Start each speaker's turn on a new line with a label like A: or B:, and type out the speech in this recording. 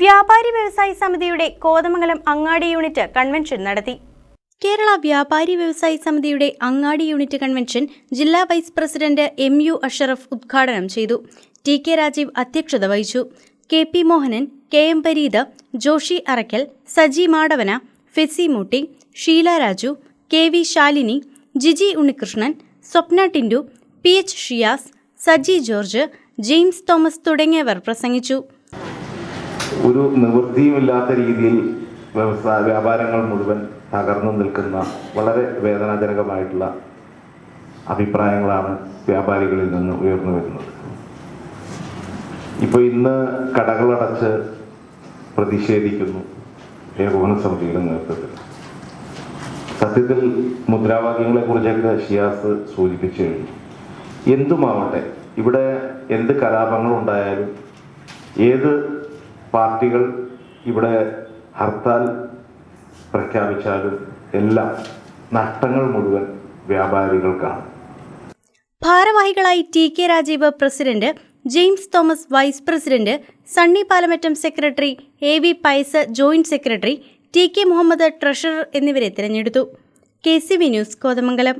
A: വ്യാപാരി വ്യവസായി സമിതിയുടെ കോതമംഗലം അങ്ങാടി യൂണിറ്റ് കൺവെൻഷൻ നടത്തി. കേരള വ്യാപാരി വ്യവസായി സമിതിയുടെ അങ്ങാടി യൂണിറ്റ് കൺവെൻഷൻ ജില്ലാ vice president M U Ashraf ഉദ്ഘാടനം ചെയ്തു. ടി കെ രാജീവ് അധ്യക്ഷത വഹിച്ചു. K P Mohanan K M Pareeth Joshi Arakkal Saji Madavana Fesi Mootti Sheela Raju K V Shalini Giji Unnikrishnan Swapna Tindu P H Shiyas Saji George James Thomas തുടങ്ങിയവർ പ്രസംഗിച്ചു.
B: ഒരു നിവൃത്തിയുമില്ലാത്ത രീതിയിൽ വ്യവസായ വ്യാപാരങ്ങൾ മുഴുവൻ തകർന്നു നിൽക്കുന്ന വളരെ വേദനാജനകമായിട്ടുള്ള അഭിപ്രായങ്ങളാണ് വ്യാപാരികളിൽ നിന്ന് ഉയർന്നു വരുന്നത്. ഇപ്പോൾ ഇന്ന് കടകളടച്ച് പ്രതിഷേധിക്കുന്നു ഏകോപന സമിതിയുടെ നേതൃത്വത്തിൽ. സത്യത്തിൽ മുദ്രാവാക്യങ്ങളെ കുറിച്ചൊക്കെ ഷിയാസ് സൂചിപ്പിച്ചു കഴിഞ്ഞു. എന്തുമാവട്ടെ ഇവിടെ എന്ത് കലാപങ്ങളുണ്ടായാലും ഏത് പാർട്ടികൾ ഇവിടെ ഹർത്താൽ പ്രഖ്യാപിച്ചാലും എല്ലാം നഷ്ടങ്ങൾ മുഴുവൻ വ്യാപാരികൾക്കാണ്.
A: ഭാരവാഹികളായി T K Rajeev president James Thomas vice president Sunny Palamattam secretary A V Paisa joint secretary T K Muhammad treasurer എന്നിവരെ തിരഞ്ഞെടുത്തു. K C V news Kothamangalam.